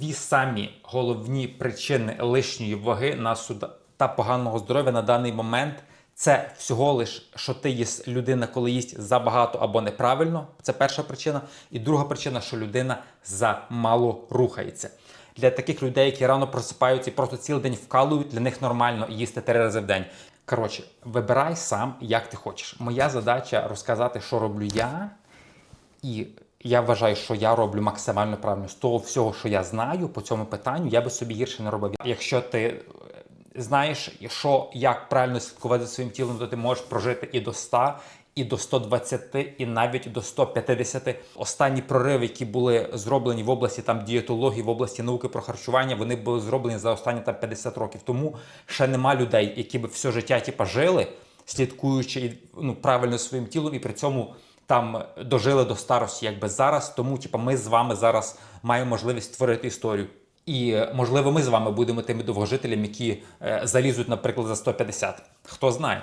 дві самі головні причини лишньої ваги на суда та поганого здоров'я на даний момент. Це всього лиш, що ти їсть людина, коли їсть забагато або неправильно. Це перша причина. І друга причина, що людина замало рухається. Для таких людей, які рано просипаються і просто цілий день вкалують, для них нормально їсти три рази в день. Коротше, вибирай сам, як ти хочеш. Моя задача розказати, що роблю я, і я вважаю, що я роблю максимально правильно з того всього, що я знаю по цьому питанню, я би собі гірше не робив. Якщо ти е, знаєш, що як правильно слідкувати за своїм тілом, то ти можеш прожити і до 100, і до 120, і навіть до 150. Останні прориви, які були зроблені в області там дієтології, в області науки про харчування, вони були зроблені за останні там 50 років. Тому ще нема людей, які би все життя типа жили, слідкуючи ну, правильно своїм тілом, і при цьому там дожили до старості, якби зараз. Тому, типу, ми з вами зараз маємо можливість створити історію. І можливо, ми з вами будемо тими довгожителями, які е, залізуть, наприклад, за 150. Хто знає.